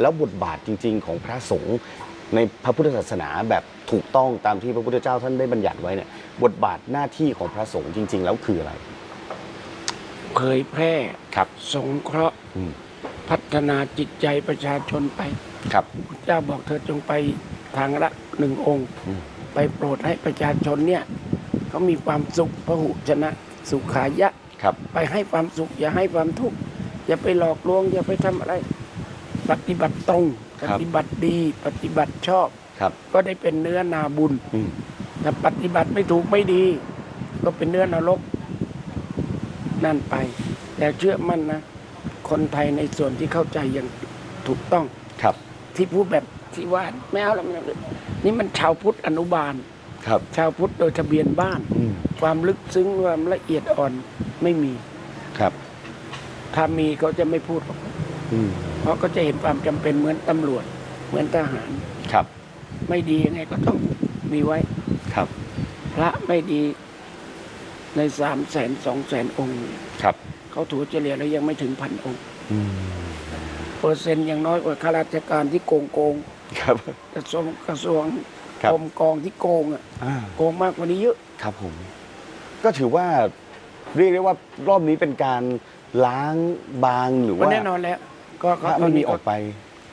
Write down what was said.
แล้วบทบาทจริง ๆ ของพระสงฆ์ในพระพุทธศาสนาแบบถูกต้องตามที่พระพุทธเจ้าท่านได้บัญญัติไว้เนี่ยบทบาทหน้าที่ของพระสงฆ์จริง ๆ แล้วคืออะไร เผยแพร่ครับ สงเคราะห์อืมพัฒนาจิตใจประชาชนไปครับ พระเจ้าบอกเธอจงไปทางละหนึ่งองค์ อืม ไปโปรดให้ประชาชนเนี่ยเขามีความสุขพหุชนะ สุขายะ ครับ ไปให้ความสุข อย่าให้ความทุกข์อย่าไปหลอกลวง อย่าไปทำอะไร ปฏิบัติตรงคปรับฏิบัติดีปฏิบัติชอบ ครับก็ได้เป็นเนื้อนาบุญอืมถ้าปฏิบัติไม่ถูกไม่ดี ก็เป็นเนื้อนรกนั่นไป แต่เชื่อมั่นนะ คนไทยในส่วนที่เข้าใจอย่างถูกต้อง ครับที่พูดแบบที่ว่าไม่เอาแล้วไม่เอาแล้วนี่มันชาวพุทธอนุบาล ครับชาวพุทธโดยทะเบียนบ้าน อืมความลึกซึ้งความละเอียดอ่อนไม่มี ครับถ้ามีเขาจะไม่พูดหรอกอืม เพราะก็จะเห็นความจำเป็นเหมือนตำรวจ เหมือนทหารครับ ไม่ดียังไงก็ต้องมีไว้ครับ พระไม่ดีในสามแสนสองแสนองค์เนี่ยครับเขาถูเฉลี่ยแล้วยังไม่ถึงพันองค์อืมเปอร์เซ็นต์ยังน้อยกว่าข้าราชการที่โกงโกงครับกระทรวงกระทรวงครับกรมกองที่โกงอะอ่าโกงมากกว่านี้เยอะครับผม ก็ถือว่าเรียกได้ว่ารอบนี้เป็นการล้างบางหรือก็ว่าแน่นอนแล้ว ก็พระไม่มีออกไป